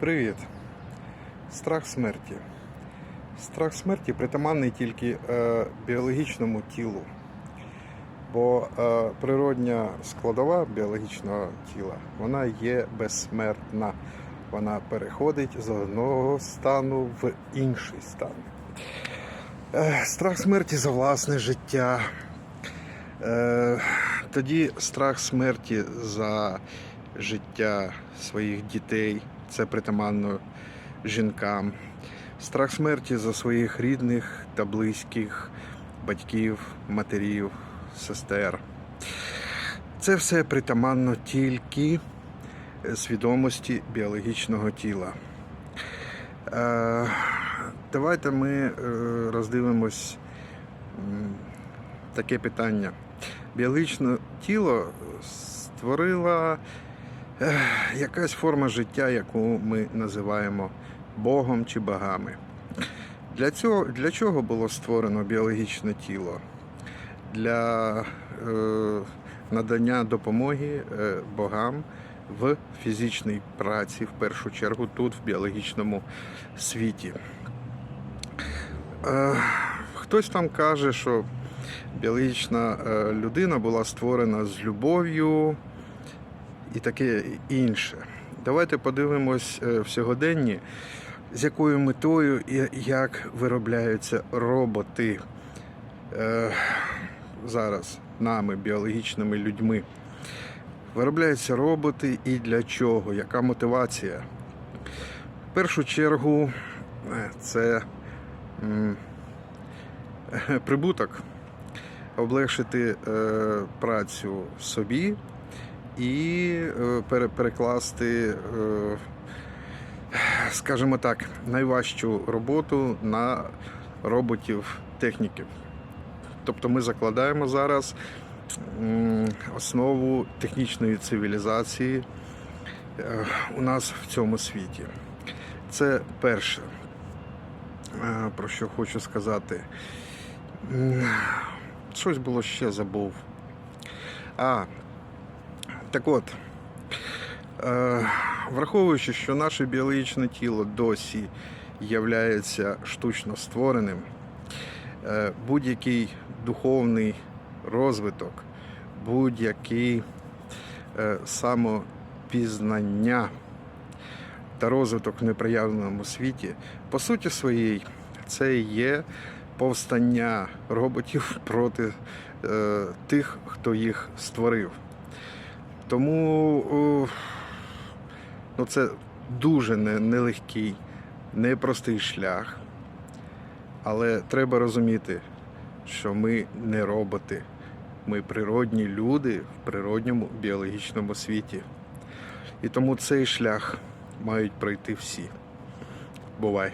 Привіт. Страх смерті. Страх смерті притаманний тільки е, біологічному тілу. Бо е, природня складова біологічного тіла вона є безсмертна. Вона переходить з одного стану в інший стан. Е, страх смерті за власне життя. Е, тоді страх смерті за життя своїх дітей, це притаманно жінкам. Страх смерті за своїх рідних та близьких батьків, матерів, сестер. Це все притаманно тільки свідомості біологічного тіла. Е, Давайте ми е, роздивимось таке питання. Біологічне тіло створила е, якась форма життя, яку ми називаємо Богом чи богами. Для, цього, для чого було створено біологічне тіло? Для е, надання допомоги е, богам в фізичній праці, в першу чергу, тут, в біологічному світі. Е, хтось там каже, що біологічна е, людина була створена з любов'ю і таке інше. Давайте подивимось е, в сьогоденні, з якою метою і як виробляються роботи е, зараз нами, біологічними людьми. Виробляються роботи і для чого? Яка мотивація? В першу чергу е, це м, прибуток, облегшити е, працю собі і е, перекласти, е, скажімо так, найважчу роботу на роботів-техніків. Тобто ми закладаємо зараз основу технічної цивілізації е, у нас в цьому світі. Це перше, про що хочу сказати. Щось було ще забув. А, так от, е, враховуючи, що наше біологічне тіло досі являється штучно створеним, е, будь-який духовний розвиток, будь-який е, самопізнання та розвиток в непроявленому світі, по суті своїй, це є повстання роботів проти тих, хто їх створив. Тому ну, це дуже нелегкий, непростий шлях. Але треба розуміти, що ми не роботи, ми природні люди в природньому біологічному світі. І тому цей шлях мають пройти всі. Бувай!